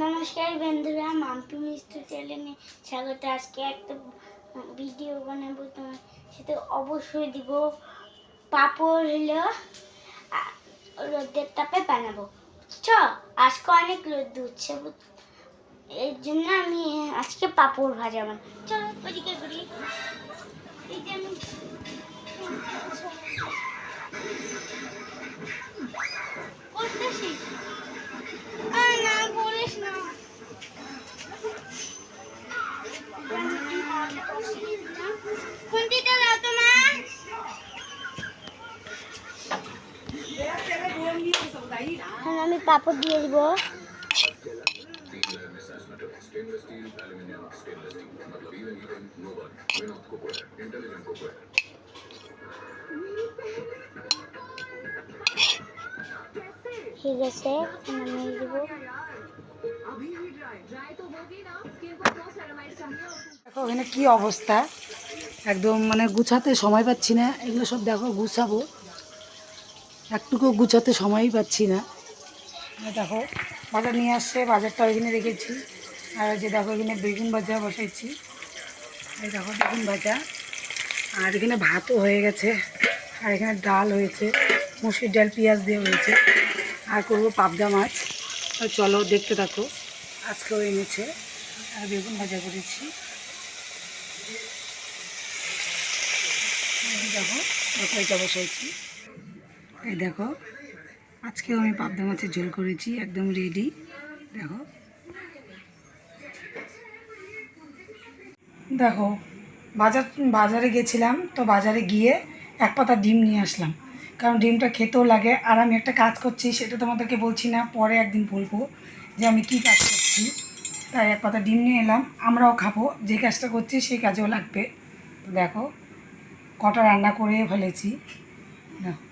নমস্কার বন্ধুরা, মাম্পি মিস্ত্রি চ্যানেলে স্বাগত। আজকে একটা ভিডিও বানাবো তোমার সেটা অবশ্যই দিব পাপড় হলো রোদের তাপে বানাবো। চ আজকে অনেক রোদ উঠছে এর জন্য আমি আজকে পাপড় ভাজা বানাবো। চলো পরিষ্কার করি এখন আমি পাপড় দিয়ে দিব। ঠিক আছে দেখো, এখানে কি অবস্থা? একদম মানে গুছাতে সময় পাচ্ছি না। এগুলো সব দেখো, গুছাবো। একটুকু গুছাতে সময়ই পাচ্ছি না। দেখো বাজার নিয়ে আসছে, বাজারটা ওইখানে রেখেছি। আর যে দেখো, এখানে বেগুন ভাজা বসাইছি। এই দেখো, বেগুন ভাজা। আর এখানে ভাতও হয়ে গেছে। আর এখানে ডাল হয়েছে, মুসুর ডাল, পেঁয়াজ দিয়ে হয়েছে। আর করব পাবদা মাছ। চলো, দেখতে থাকো। আজকেও এনেছে। আর বেগুন ভাজা করেছি। দেখো, তরকারিটা বসাইছি। এই দেখো, আজকেও আমি পাবদা মাছের ঝোল করেছি, একদম রেডি দেখো। দেখো, বাজার, বাজারে গেছিলাম, তো বাজারে গিয়ে এক পাতা ডিম নিয়ে আসলাম। কারণ ডিমটা খেতেও লাগে, আর আমি একটা কাজ করছি, সেটা তোমাদেরকে বলছি না, পরে একদিন বলব যে আমি কি কাজ করছি। তাই এক পাতা ডিম নিয়ে এলাম, আমরাও খাব, যে কাজটা করছি সেই কাজেও লাগবে। তো দেখো, কটা রান্না করে ফেলেছি। দেখো।